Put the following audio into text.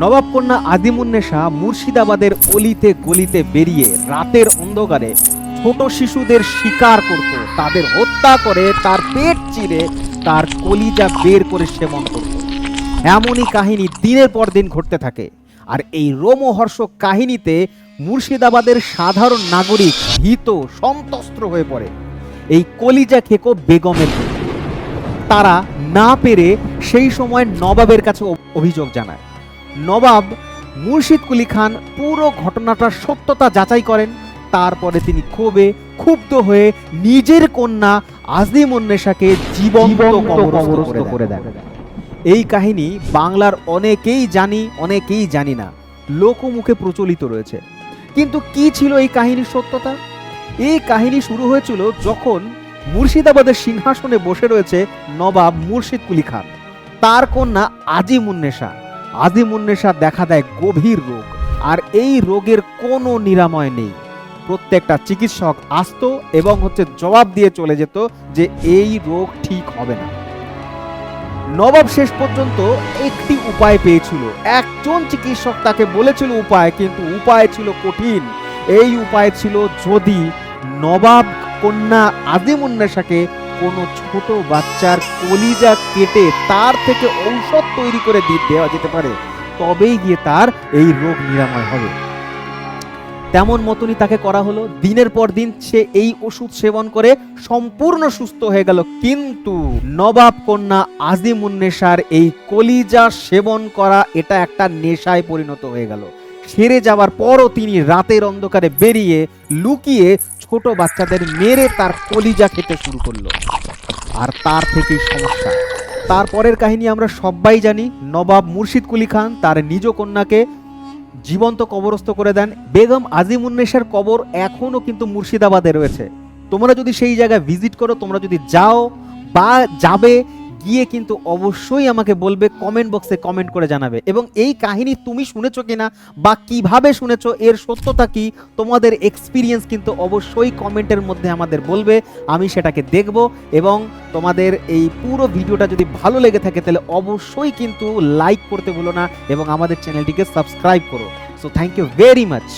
নবাব কন্যা আদিমুন্নেশা মুর্শিদাবাদের অলিতে গলিতে বেরিয়ে রাতের অন্ধকারে ছোট শিশুদের শিকার করত, তাদের হত্যা করে, তার পেট চিরে, তার কলিজা বের করে সেবন করত। এমনই কাহিনী দিনের পর দিন ঘটতে থাকে। আর এই রোমহর্ষক কাহিনীতে মুর্শিদাবাদের সাধারণ নাগরিক ভীত সন্তস্ত্র হয়ে পড়ে। এই কলিজা খেকো বেগমের তারা না পেরে সেই সময় নবাবের কাছে অভিযোগ জানায়। নবাব মুর্শিদ কুলি খান পুরো ঘটনাটার সত্যতা যাচাই করেন। তারপরে তিনি ক্ষোভে ক্ষুব্ধ হয়ে নিজের কন্যা আজিমুন্নেশাকে জীবন্ত কবরস্থ করে দেন। এই কাহিনী বাংলার অনেকেই জানি অনেকেই জানি না। লোকমুখে প্রচলিত রয়েছে। কিন্তু কি ছিল এই কাহিনীর সত্যতা? এই কাহিনী শুরু হয়েছিল যখন মুর্শিদাবাদের সিংহাসনে বসে রয়েছে নবাব মুর্শিদ কুলি খান। তার কন্যা আজিমুন্নেশা আজিমুন্নেশা দেখা দেয় গভীর রোগ, আর এই রোগের কোনো নিরাময় নেই। প্রত্যেকটা চিকিৎসক আসতো এবং হচ্ছে জবাব দিয়ে চলে যেত যে এই রোগ ঠিক হবে না। নবাব শেষ পর্যন্ত একটি উপায় পেয়েছিল। একজন চিকিৎসক তাকে বলেছিল উপায়, কিন্তু উপায় ছিল কঠিন। এই উপায় ছিল যদি নবাব কন্যা আদিমুন্নেশাকে কোনো ছোট বাচ্চার কলিজা কেটে তার থেকে ঔষধ তৈরি করে দেওয়া যেতে পারে। তবেই গিয়ে তার এই রোগ নিরাময় হবে। তেমন মতনই তাকে করা হলো। দিনের পর দিন সে এই ওষুধ সেবন করে সম্পূর্ণ সুস্থ হয়ে গেল। কিন্তু নবাব কন্যা আজিমুন্নেশার এই কলিজা সেবন করা এটা একটা নেশায় পরিণত হয়ে গেল। সেরে যাওয়ার পরও তিনি রাতের অন্ধকারে বেরিয়ে লুকিয়ে ছোট বাচ্চাদের মেরে তার কলিজা খেতে শুরু করল। আর তার থেকেই সমস্যা। তারপরের কাহিনী আমরা সবাই জানি। নবাব মুর্শিদ কুলি খান তার নিজ কন্যাকে জীবন্ত কবরস্থ করে দেন। বেগম আজিমুন্নেশার কবর এখনও কিন্তু মুর্শিদাবাদে রয়েছে। তোমরা যদি সেই জায়গায় ভিজিট করো, তোমরা যদি যাও বা যাবে গিয়ে কিন্তু অবশ্যই আমাকে বলবে কমেন্ট বক্সে কমেন্ট করে জানাবে। এবং এই কাহিনী তুমি শুনেছো কিনা বা কীভাবে শুনেছো, এর সত্যতা কি, তোমাদের এক্সপিরিয়েন্স কিন্তু অবশ্যই কমেন্টের মধ্যে আমাদের বলবে, আমি সেটাকে দেখব এবং তোমাদের এই পুরো ভিডিওটা যদি ভালো লেগে থাকে তাহলে অবশ্যই কিন্তু লাইক করতে ভুলো না এবং আমাদের চ্যানেলটিকে সাবস্ক্রাইব করো। So thank you very much